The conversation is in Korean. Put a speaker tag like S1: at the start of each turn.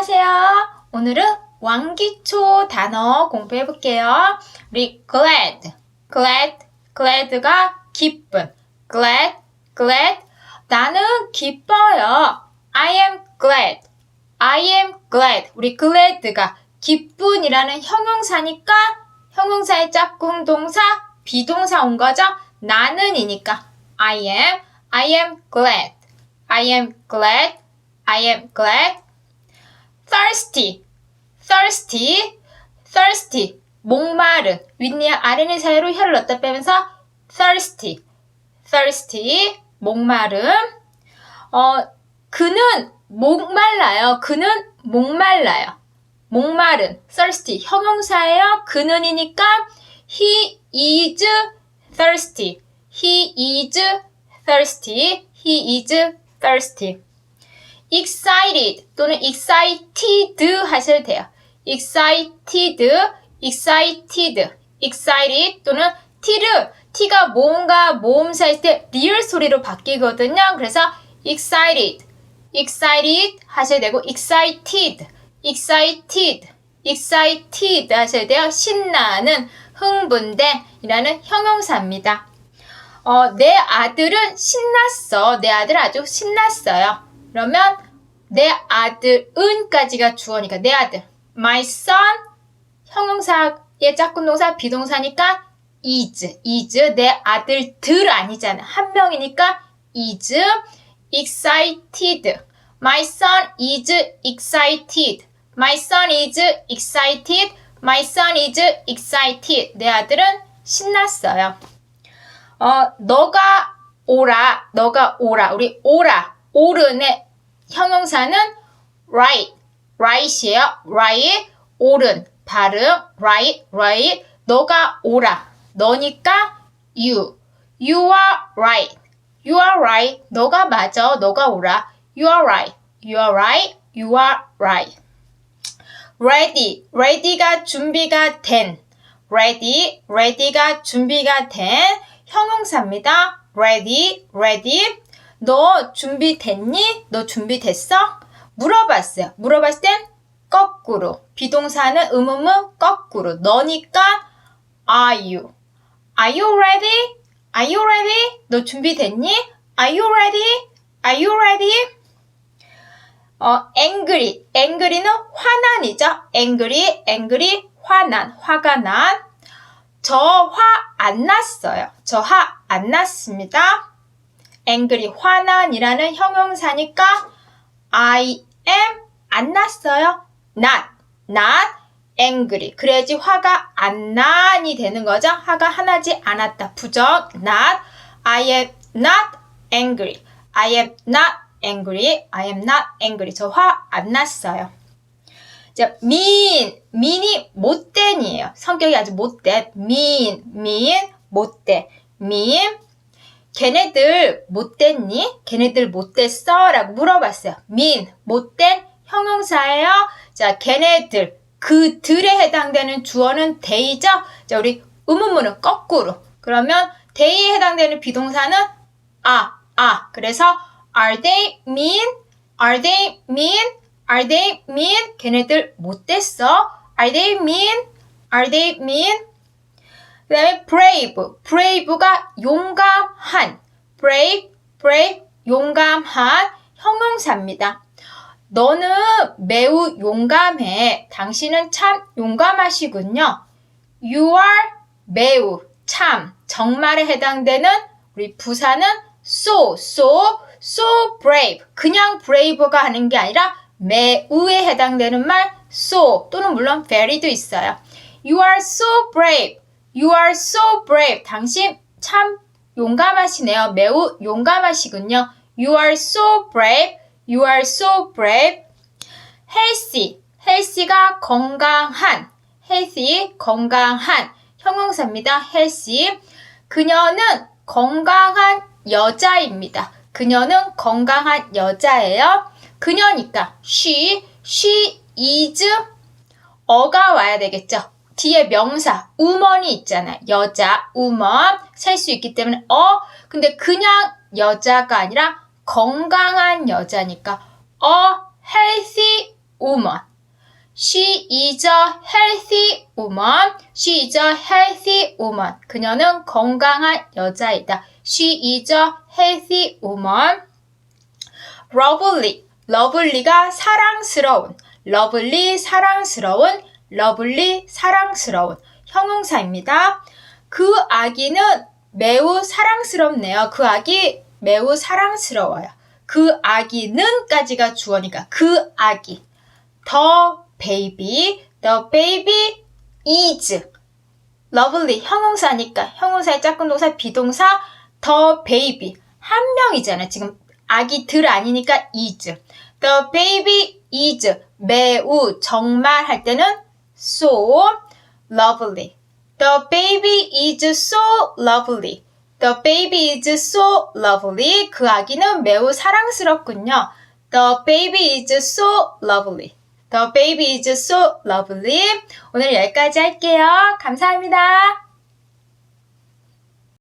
S1: 안녕하세요. 오늘은 왕기초 단어 공부해 볼게요. 우리 glad, glad, glad가 기쁜, glad, glad. 나는 기뻐요. I am glad, I am glad. 우리 glad가 기쁜이라는 형용사니까 형용사의 짝꿍 동사, 비동사 온 거죠. 나는이니까 I am, I am glad, I am glad, I am glad. Thirsty, thirsty, thirsty. 목마른. 윗니와 아랫니 사이로 혀를 넣다 빼면서 thirsty, thirsty. 목마름. 어, 그는 목말라요. 그는 목말라요. 목마른, thirsty. 형용사예요. 그는이니까 he is thirsty. He is thirsty. He is thirsty. Excited 또는 excited 하셔도 돼요. excited, excited, excited 또는 t를 t가 모음과 모음사 일 때 리을 소리로 바뀌거든요. 그래서 excited, excited 하셔야 되고 excited, excited, excited 하셔야 돼요. 신나는, 흥분된이라는 형용사입니다. 어, 내 아들은 신났어. 내 아들 아주 신났어요. 그러면 내 아들은까지가 주어니까 내 아들. My son 형용사의 짝꿍 동사 비동사니까 is, is 내 아들들 아니잖아. 한 명이니까 is excited. My son is excited. My son is excited. My son is excited. 내 아들은 신났어요. 어, 너가 오라, 너가 오라. 우리 오라, 오른의 형용사는 right, right이에요. right, 오른, 발음, right, right. 너가 오라. 너니까 you. You are right. You are right. 너가 맞아. 너가 오라. You are right. You are right. You are right. ready. ready가 준비가 된. ready. ready가 준비가 된 형용사입니다. ready. ready. 너 준비됐니? 너 준비됐어? 물어봤어요. 물어봤을 땐 거꾸로. 비동사는 음음은 거꾸로. 너니까 are you? Are you ready? Are you ready? 너 준비됐니? Are you ready? Are you ready? 어, angry. angry는 화난이죠. angry, angry, 화난, 화가 난. 저 화 안 났어요. 저 화 안 났습니다. Angry, 화난이라는 형용사니까 I am 안 났어요. not, not angry. 그래야지 화가 안 난이 되는 거죠. 화가 하나지 않았다. 부정 not. I am not angry. I am not angry. I am not angry. 저 화 안 났어요. 자, mean. mean이 못된이에요. 성격이 아주 못된. mean, mean, 못돼. mean. 걔네들 못됐니? 걔네들 못됐어? 라고 물어봤어요. mean, 못된 형용사예요. 자, 걔네들, 그들에 해당되는 주어는 they죠? 자, 우리 의문문은 거꾸로. 그러면 they에 해당되는 비동사는 아, 아. 그래서 are they mean? are they mean? are they mean? 걔네들 못됐어? are they mean? are they mean? 그 다음에 brave. brave가 용감한. brave, brave, 용감한 형용사입니다. 너는 매우 용감해. 당신은 참 용감하시군요. You are 매우, 참, 정말에 해당되는 우리 부사는 so, so, so brave. 그냥 brave가 하는 게 아니라 매우에 해당되는 말 so 또는 물론 very도 있어요. You are so brave. You are so brave. 당신 참 용감하시네요. 매우 용감하시군요. You are so brave. You are so brave. healthy. healthy가 건강한. healthy, 건강한 형용사입니다. healthy. 그녀는 건강한 여자입니다. 그녀는 건강한 여자예요. 그녀니까 she, she is 어가 와야 되겠죠. 뒤에 명사 우먼이 있잖아. 여자, 우먼 셀 수 있기 때문에 어 근데 그냥 여자가 아니라 건강한 여자니까 a healthy woman. She is a healthy woman. She is a healthy woman. 그녀는 건강한 여자이다. She is a healthy woman. lovely. lovely가 사랑스러운. lovely 사랑스러운. Lovely 사랑스러운. 형용사입니다. 그 아기는 매우 사랑스럽네요. 그 아기 매우 사랑스러워요. 그 아기는까지가 주어니까 그 아기. The baby, the baby is lovely 형용사니까 형용사의 짝꿍 동사 비동사 the baby 한 명이잖아. 지금 아기들 아니니까 is. The baby is 매우 정말 할 때는 so lovely. The baby is so lovely. The baby is so lovely. 그 아기는 매우 사랑스럽군요. The baby is so lovely. The baby is so lovely. 오늘 여기까지 할게요. 감사합니다.